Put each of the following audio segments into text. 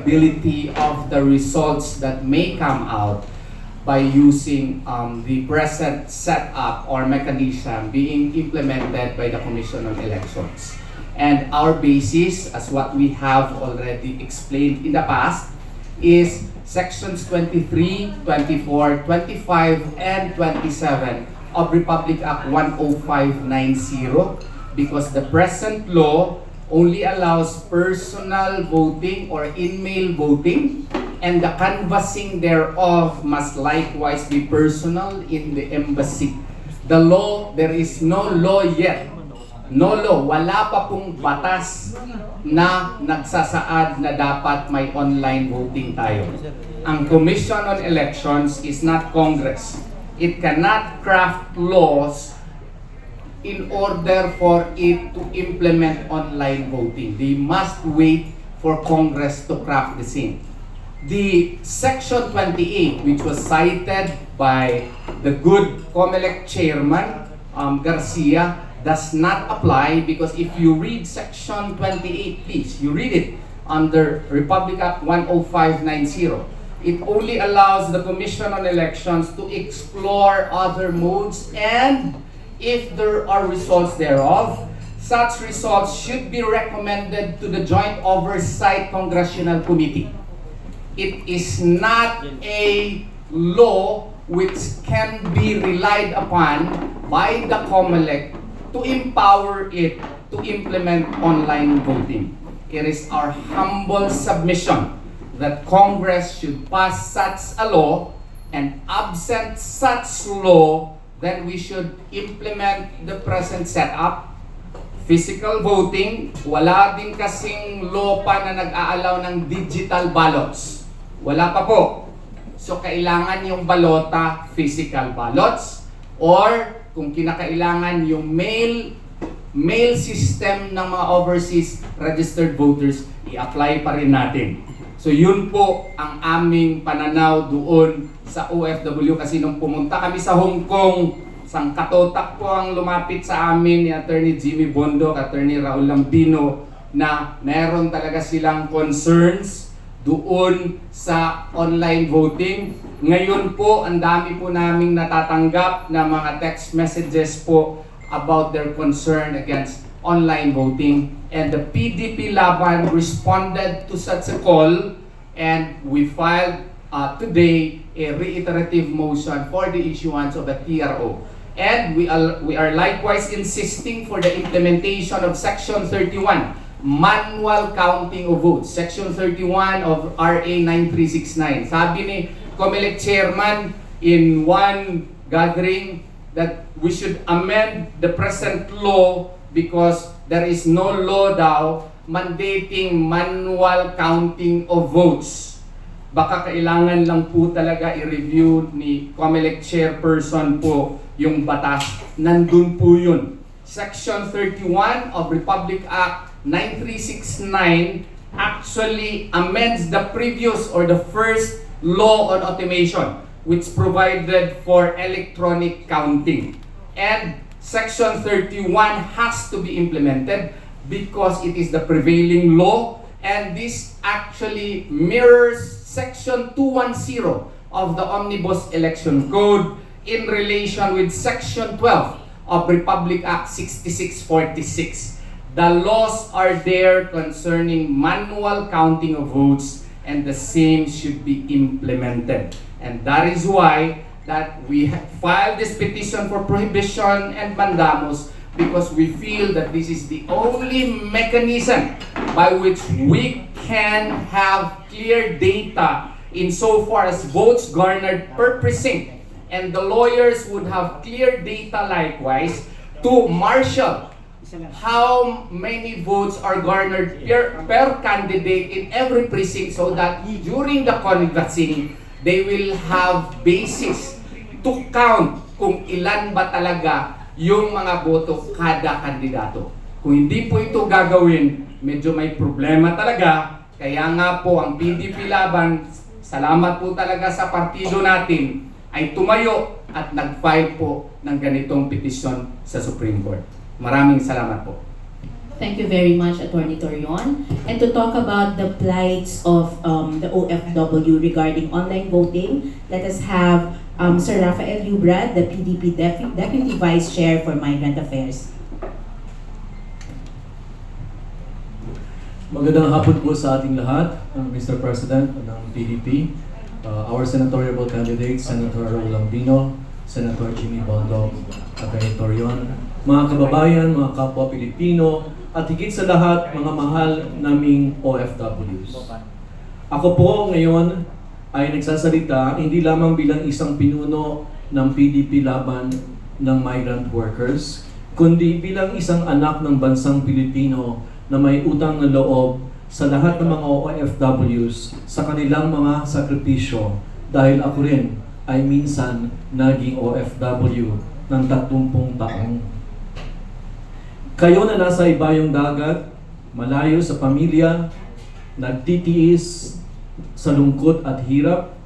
ability of the results that may come out by using um, the present setup or mechanism being implemented by the Commission on Elections. And our basis, as what we have already explained in the past, is sections 23, 24, 25, and 27 of Republic Act 10590 because the present law only allows personal voting or in-mail voting and the canvassing thereof must likewise be personal in the embassy. The law, there is no law yet. No law, wala pa pong batas na nagsasaad na dapat may online voting tayo. Ang Commission on Elections is not Congress. It cannot craft laws in order for it to implement online voting. They must wait for Congress to craft the same. The Section 28, which was cited by the good COMELEC chairman, um, Garcia, does not apply because if you read Section 28, please, you read it under Republic Act 10590. It only allows the Commission on Elections to explore other modes and if there are results thereof, such results should be recommended to the Joint Oversight Congressional Committee. It is not a law which can be relied upon by the COMELEC to empower it to implement online voting. It is our humble submission that Congress should pass such a law and absent such law, then we should implement the present setup. Physical voting, wala din kasing law pa na nag-aalaw ng digital ballots. Wala pa po. So kailangan yung balota physical ballots or kung kinakailangan yung mail mail system ng mga overseas registered voters, i-apply pa rin natin. So yun po ang aming pananaw doon sa OFW kasi nung pumunta kami sa Hong Kong, sang katotak po ang lumapit sa amin ni Attorney Jimmy Bondo, Attorney Raul Lambino na meron talaga silang concerns doon sa online voting. Ngayon po, ang dami po naming natatanggap na mga text messages po about their concern against online voting. And the PDP Laban responded to such a call and we filed uh, today a reiterative motion for the issuance of a TRO. And we are, we are likewise insisting for the implementation of Section 31 manual counting of votes. Section 31 of RA 9369. Sabi ni COMELEC chairman in one gathering that we should amend the present law because there is no law daw mandating manual counting of votes. Baka kailangan lang po talaga i-review ni COMELEC chairperson po yung batas. Nandun po yun. Section 31 of Republic Act 9369 actually amends the previous or the first law on automation which provided for electronic counting. And Section 31 has to be implemented because it is the prevailing law and this actually mirrors Section 210 of the Omnibus Election Code in relation with Section 12 of Republic Act 6646. The laws are there concerning manual counting of votes and the same should be implemented. And that is why that we filed this petition for prohibition and mandamus because we feel that this is the only mechanism by which we can have clear data in so far as votes garnered per precinct. And the lawyers would have clear data likewise to marshal how many votes are garnered per, per candidate in every precinct so that during the canvassing, they will have basis to count kung ilan ba talaga yung mga boto kada kandidato. Kung hindi po ito gagawin, medyo may problema talaga. Kaya nga po ang PDP Laban, salamat po talaga sa partido natin, ay tumayo at nag-file po ng ganitong petisyon sa Supreme Court. Maraming salamat po. Thank you very much, Attorney Torion. And to talk about the plights of um, the OFW regarding online voting, let us have um, Sir Rafael Ubrad, the PDP Dep- Deputy Vice Chair for Migrant Affairs. Magandang hapon po sa ating lahat, Mr. President ng PDP, uh, our senatorial candidates, Senator Raul Lambino, Senator Jimmy Bondo, Atty. Torion, mga kababayan, mga kapwa Pilipino, at higit sa lahat, mga mahal naming OFWs. Ako po ngayon ay nagsasalita hindi lamang bilang isang pinuno ng PDP laban ng migrant workers, kundi bilang isang anak ng bansang Pilipino na may utang na loob sa lahat ng mga OFWs sa kanilang mga sakripisyo dahil ako rin ay minsan naging OFW ng 30 taong. Kayo na nasa ibayong dagat, malayo sa pamilya, nagtitiis sa lungkot at hirap,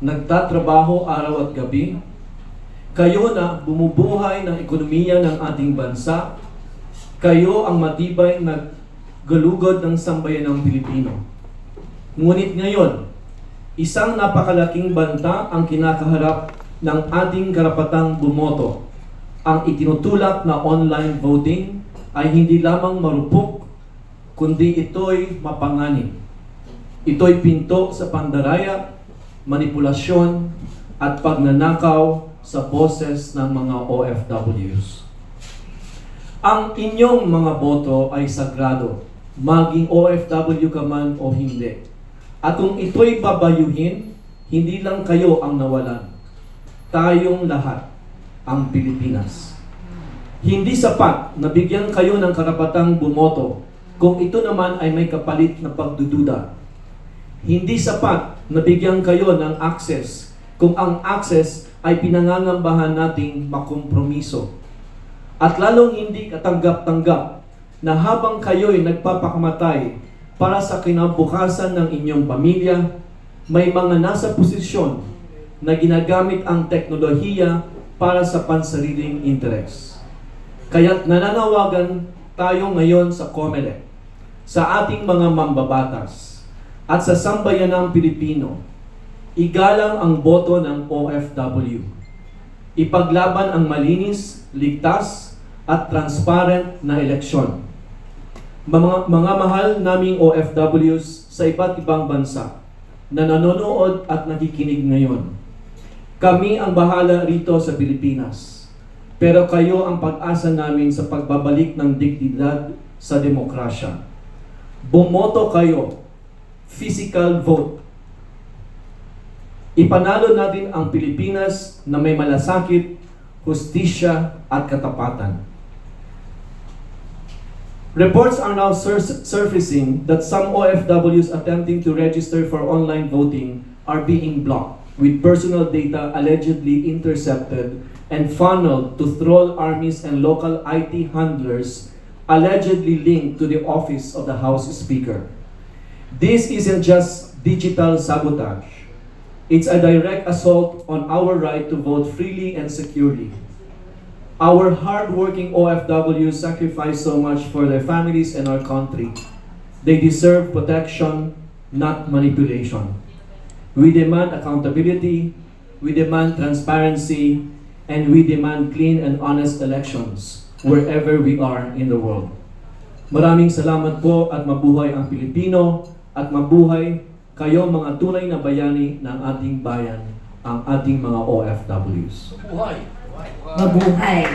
nagtatrabaho araw at gabi, kayo na bumubuhay ng ekonomiya ng ating bansa, kayo ang matibay na galugod ng sambayan ng Pilipino. Ngunit ngayon, isang napakalaking banta ang kinakaharap ng ating karapatang bumoto. Ang itinutulak na online voting ay hindi lamang marupok, kundi ito'y mapanganib. Ito'y pinto sa pandaraya, manipulasyon, at pagnanakaw sa boses ng mga OFWs. Ang inyong mga boto ay sagrado, maging OFW ka man o hindi. At kung ito'y babayuhin, hindi lang kayo ang nawalan. Tayong lahat, ang Pilipinas. Hindi sapat na bigyan kayo ng karapatang bumoto kung ito naman ay may kapalit na pagdududa. Hindi sapat na bigyan kayo ng access kung ang access ay pinangangambahan nating makompromiso. At lalong hindi katanggap-tanggap na habang kayo'y nagpapakamatay para sa kinabukasan ng inyong pamilya, may mga nasa posisyon na ginagamit ang teknolohiya para sa pansariling interes. Kaya't nananawagan tayo ngayon sa COMELEC, sa ating mga mambabatas, at sa sambayanang Pilipino, igalang ang boto ng OFW. Ipaglaban ang malinis, ligtas, at transparent na eleksyon. Mga, mga mahal naming OFWs sa iba't ibang bansa na nanonood at nakikinig ngayon. Kami ang bahala rito sa Pilipinas. Pero kayo ang pag-asa namin sa pagbabalik ng dignidad sa demokrasya. Bumoto kayo. Physical vote. Ipanalo natin ang Pilipinas na may malasakit, hustisya at katapatan. Reports are now sur- surfacing that some OFWs attempting to register for online voting are being blocked, with personal data allegedly intercepted and funneled to troll armies and local IT handlers allegedly linked to the office of the House Speaker. This isn't just digital sabotage. It's a direct assault on our right to vote freely and securely. Our hardworking OFWs sacrifice so much for their families and our country. They deserve protection, not manipulation. We demand accountability, we demand transparency, and we demand clean and honest elections wherever we are in the world. Maraming salamat po at mabuhay ang Pilipino at mabuhay kayo mga tunay na bayani ng ating bayan, ang ating mga OFWs. Mabuhay!